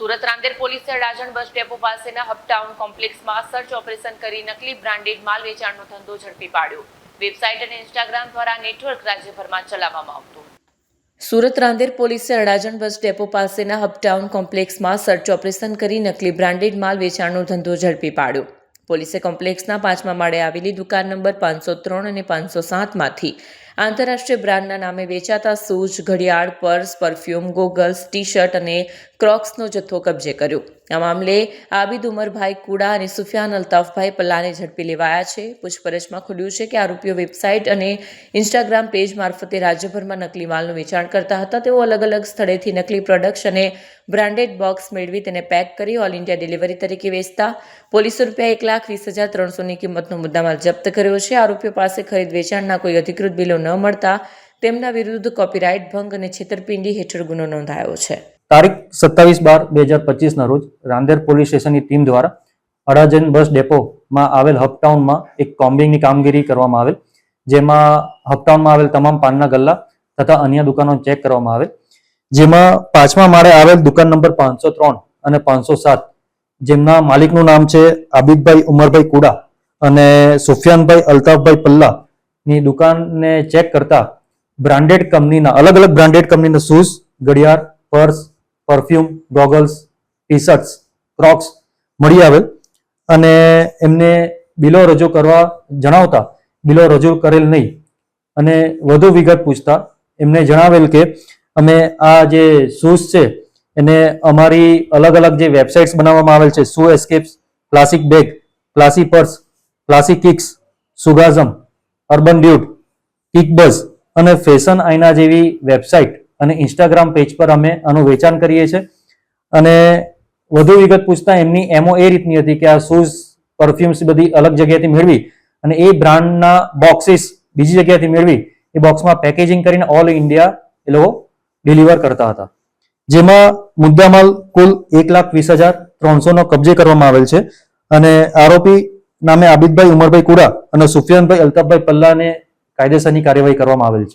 સુરત રાંદેર પોલીસે Adajan bus depot પાસેના હપટાઉન કોમ્પ્લેક્સમાં search operation કરી નકલી બ્રાન્ડેડ માલ વેચાણનો ધંધો ઝડપી પાડ્યો. વેબસાઇટ અને ઇન્સ્ટાગ્રામ દ્વારા નેટવર્ક રાજ્યભરમાં ચલાવવામાં આવતું. સુરત રાંદેર પોલીસે અડાજણ બસ ડેપો પાસેના હપટાઉન કોમ્પ્લેક્સમાં સર્ચ ઓપરેશન કરી નકલી બ્રાન્ડેડ માલ વેચાણનો ધંધો ઝડપી પાડ્યો. પોલીસે કોમ્પ્લેક્સના પાંચમા માળે આવેલી દુકાન નંબર પાંચસો ત્રણ અને પાંચસો સાતમાંથી આંતરરાષ્ટ્રીય બ્રાન્ડના નામે વેચાતા શૂઝ ઘડિયાળ, purse, perfume, goggles T shirt અને ક્રોક્સનો જથ્થો કબજે કર્યો. આ મામલે આબિદ ઉમરભાઈ કુડા અને સુફિયાન અલ્તાફભાઈ પલ્લાને ઝડપી લેવાયા છે. પૂછપરછમાં ખુલ્યું છે કે આરોપીઓ વેબસાઇટ અને ઇન્સ્ટાગ્રામ પેજ મારફતે રાજ્યભરમાં નકલી માલનું વેચાણ કરતા હતા. તેઓ અલગ અલગ સ્થળેથી નકલી પ્રોડક્ટ્સ અને બ્રાન્ડેડ બોક્સ મેળવી તેને પેક કરી ઓલ ઇન્ડિયા ડિલિવરી તરીકે વેચતા પોલીસે રૂપિયા એક લાખ વીસ હજાર ત્રણસોની કિંમતનો મુદ્દામાલ જપ્ત કર્યો છે. આરોપીઓ પાસે ખરીદ વેચાણના કોઈ અધિકૃત બિલો ન મળતા તેમના વિરુદ્ધ કોપીરાઇટ ભંગ અને છેતરપિંડી હેઠળ ગુનો નોંધાયો છે. તારીખ સત્તાવીસ બાર બે હજાર પચીસના રોજ રાંદેર પોલીસ સ્ટેશનની ટીમ દ્વારા અડાજન બસ ડેપોમાં આવેલ હપટાઉનમાં એક કોમ્બિંગની કામગીરી કરવામાં આવેલ, જેમાં હપટાઉનમાં આવેલ તમામ પાનના ગલ્લા તથા અન્ય દુકાનો ચેક કરવામાં આવેલ. જેમાં પાંચમા માળે આવેલ દુકાન નંબર પાંચસો ત્રણ અને પાંચસો સાત, જેમના માલિકનું નામ છે આબિદભાઈ ઉમરભાઈ કુડા અને સુફિયાનભાઈ અલ્તાફભાઈ પલ્લાની દુકાનને ચેક કરતા બ્રાન્ડેડ કંપનીના અલગ અલગ બ્રાન્ડેડ કંપનીના શૂઝ, ઘડિયાળ, purse perfume, goggles T shirts Crocs મળી આવેલ. અને એમને બિલો રજૂ કરવા જણાવતા બિલો રજૂ કરેલ નહીં. અને વધુ વિગત પૂછતા એમને જણાવેલ કે અમે આ જે શૂઝ છે, એને અમારી અલગ અલગ જે વેબસાઇટ્સ બનાવવામાં આવેલ છે, shoe escapes classic bag classy purse classic kicks, સુગાઝમ, urban ડ્યુટ kickbuzz અને ફેશન આઈના જેવી વેબસાઇટ અને ઇન્સ્ટાગ્રામ પેજ પર અમે આનું વેચાણ કરીએ છીએ. અને વધુ વિગત પૂછતા એમની એમઓ એ રીતની હતી કે આ શૂઝ પરફ્યુમ્સ બધી અલગ જગ્યાએથી મેળવી અને એ બ્રાન્ડના બોક્સીસ બીજી જગ્યાએથી મેળવી. એ બોક્સમાં પેકેજિંગ કરીને ઓલ ઇન્ડિયા એ લોકો ડિલિવર કરતા હતા. જેમાં મુદ્દામાલ કુલ એક લાખ વીસ હજાર ત્રણસોનો કબજે કરવામાં આવેલ છે. અને આરોપી નામે આબિદભાઈ ઉમરભાઈ કુડા અને સુફિયાનભાઈ અલ્તાફભાઈ પલ્લાને કાયદેસરની કાર્યવાહી કરવામાં આવેલ છે.